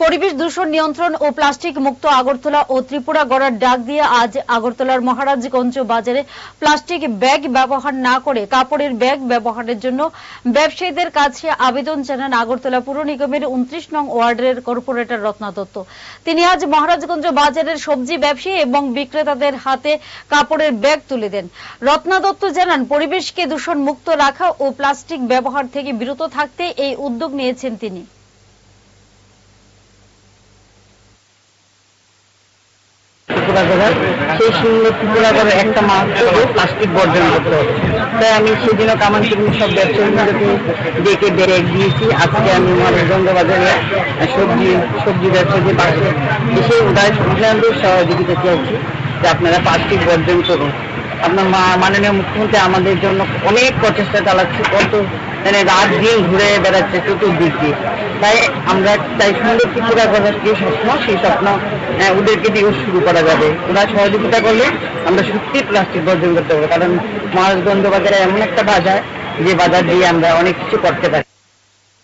পরিবেশ দূষণ নিয়ন্ত্রণ ও প্লাস্টিক মুক্ত আগরতলা ও ত্রিপুরা গড়ার ডাক দিয়ে আজ আগরতলার মহারাজগঞ্জ বাজারে প্লাস্টিক ব্যাগ ব্যবহার না করে কাপড়ের ব্যাগ ব্যবহারের জন্য ব্যবসায়ীদের কাছে আবেদন জানান আগরতলা পুর নিগমের উনত্রিশ নং ওয়ার্ডের কর্পোরেটর রত্না দত্ত। তিনি আজ মহারাজগঞ্জ বাজারের সবজি ব্যবসায়ী এবং বিক্রেতাদের হাতে কাপড়ের ব্যাগ তুলে দেন। রত্না দত্ত জানান, পরিবেশকে দূষণ মুক্ত রাখা ও প্লাস্টিক ব্যবহার থেকে বিরত থাকতে এই উদ্যোগ নিয়েছেন তিনি। ত্রিপুরা করার সেই সুন্দর টুকরা করে একটা মাত্র প্লাস্টিক বর্জন করতে হবে। তাই আমি সেদিনও কামান টিভির সব ব্যবসায়ীদেরকে ডেকে বেড়ে দিয়েছি। আজকে আমি মহারাজগঞ্জ বাজারে সবজি সবজি ব্যবসায়ীদের পাশে এসে উদয় সহযোগিতা চাইছি যে আপনারা প্লাস্টিক বর্জন করুন আপনার মাননীয় মুখ্যমন্ত্রী আমাদের জন্য অনেক প্রচেষ্টা চালাচ্ছে, কত মানে রাত দিন ঘুরে বেড়াচ্ছে চতুর্দিক দিয়ে তাই আমরা চাই সুন্দর ত্রিপুরা করার যে স্বপ্ন, সেই স্বপ্ন ওদেরকে দিয়ে শুরু করা যাবে। ওরা সহযোগিতা করলে আমরা সত্যি প্লাস্টিক বর্জন করতে পারব। কারণ মহারাজগঞ্জ বাজারে এমন একটা বাজার, যে বাজার দিয়ে আমরা অনেক কিছু করতে পারি।